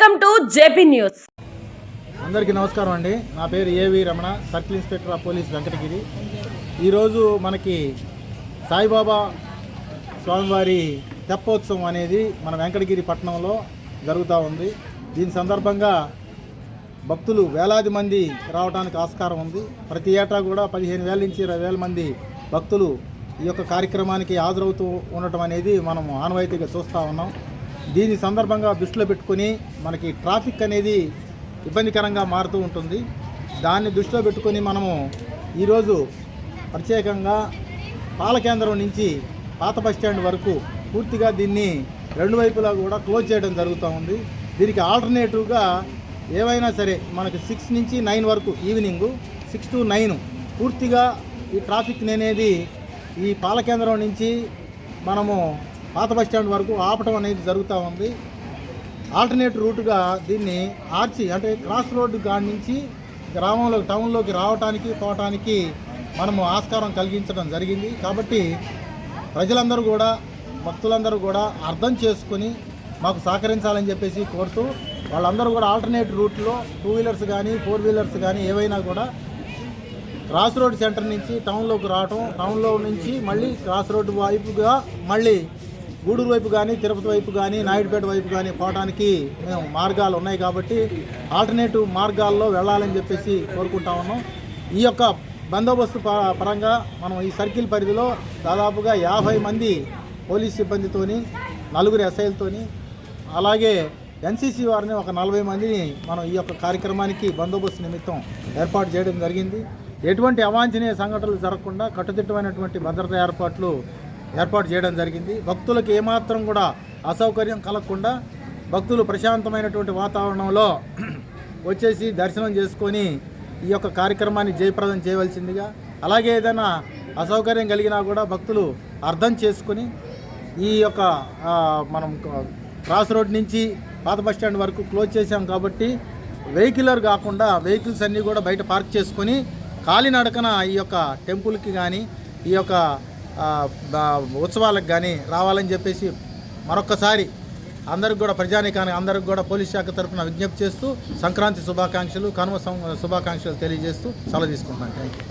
Welcome to JP news. అందరికీ నమస్కారం అండి. నా పేరు A V Ramana circle inspector of police Venkatagiri. ఈరోజు మనకి సాయిబాబా స్వామివారి తెప్పోత్సవం అనేది మన వెంకటగిరి పట్టణంలో జరుగుతూ ఉంది. దీని సందర్భంగా భక్తులు వేలాది మంది రావడానికి ఆస్కారం ఉంది. ప్రతి ఏటా కూడా పదిహేను వేల నుంచి ఇరవై వేల మంది భక్తులు ఈ యొక్క కార్యక్రమానికి హాజరవుతూ ఉండటం అనేది మనం ఆనవాయితీగా చూస్తూ ఉన్నాం. దీని సందర్భంగా దృష్టిలో పెట్టుకుని మనకి ట్రాఫిక్ అనేది ఇబ్బందికరంగా మారుతూ ఉంటుంది. దాన్ని దృష్టిలో పెట్టుకొని మనము ఈరోజు ప్రత్యేకంగా పాలకేంద్రం నుంచి పాత బస్ స్టాండ్ వరకు పూర్తిగా దీన్ని రెండు వైపులా కూడా క్లోజ్ చేయడం జరుగుతూ ఉంది. దీనికి ఆల్టర్నేటివ్గా ఏవైనా సరే మనకి సిక్స్ నుంచి నైన్ వరకు ఈవినింగ్ సిక్స్ టు నైన్ పూర్తిగా ఈ ట్రాఫిక్ అనేది ఈ పాలకేంద్రం నుంచి మనము పాత బస్ స్టాండ్ వరకు ఆపటం అనేది జరుగుతూ ఉంది. ఆల్టర్నేట్ రూట్గా దీన్ని ఆర్చి అంటే క్రాస్ రోడ్డు కాడి నుంచి గ్రామంలో టౌన్లోకి రావటానికి పోవటానికి మనము ఆస్కారం కలిగించడం జరిగింది. కాబట్టి ప్రజలందరూ కూడా భక్తులందరూ కూడా అర్థం చేసుకొని మాకు సహకరించాలని చెప్పేసి కోరుతూ వాళ్ళందరూ కూడా ఆల్టర్నేట్ రూట్లో టూ వీలర్స్ కానీ ఫోర్ వీలర్స్ కానీ ఏవైనా కూడా క్రాస్ రోడ్ సెంటర్ నుంచి టౌన్లోకి రావటం టౌన్లో నుంచి మళ్ళీ క్రాస్ రోడ్డు వైపుగా మళ్ళీ గూడూరు వైపు కానీ తిరుపతి వైపు కానీ నాయుడుపేట వైపు కానీ పోవడానికి మేము మార్గాలు ఉన్నాయి కాబట్టి ఆల్టర్నేటివ్ మార్గాల్లో వెళ్ళాలని చెప్పేసి కోరుకుంటా ఉన్నాం. ఈ యొక్క బందోబస్తు ప- పరంగా మనం ఈ సర్కిల్ పరిధిలో దాదాపుగా యాభై మంది పోలీస్ సిబ్బందితోని నలుగురు ఎస్ఐలతోని అలాగే ఎన్సీసీ వారిని ఒక నలభై మందిని మనం ఈ యొక్క కార్యక్రమానికి బందోబస్తు నిమిత్తం ఏర్పాటు చేయడం జరిగింది. ఎటువంటి అవాంఛనీయ సంఘటనలు జరగకుండా కట్టుదిట్టమైనటువంటి భద్రతా ఏర్పాట్లు ఏర్పాటు చేయడం జరిగింది. భక్తులకు ఏమాత్రం కూడా అసౌకర్యం కలగకుండా భక్తులు ప్రశాంతమైనటువంటి వాతావరణంలో వచ్చేసి దర్శనం చేసుకొని ఈ యొక్క కార్యక్రమాన్ని జయప్రదం చేయవలసిందిగా అలాగే ఏదైనా అసౌకర్యం కలిగినా కూడా భక్తులు అర్థం చేసుకొని ఈ యొక్క మనం క్రాస్ రోడ్ నుంచి పాత బస్ స్టాండ్ వరకు క్లోజ్ చేశాం కాబట్టి వెహికలర్ కాకుండా వెహికల్స్ అన్నీ కూడా బయట పార్క్ చేసుకొని కాలినడకన ఈ యొక్క టెంపుల్కి కానీ ఈ యొక్క ఉత్సవాలకు కానీ రావాలని చెప్పేసి మరొక్కసారి అందరికి కూడా ప్రజానికానికి అందరికి కూడా పోలీస్ శాఖ తరఫున విజ్ఞప్తి చేస్తూ సంక్రాంతి శుభాకాంక్షలు కనుమ సం- శుభాకాంక్షలు తెలియజేస్తూ సెలవు తీసుకుంటున్నాను. Thank you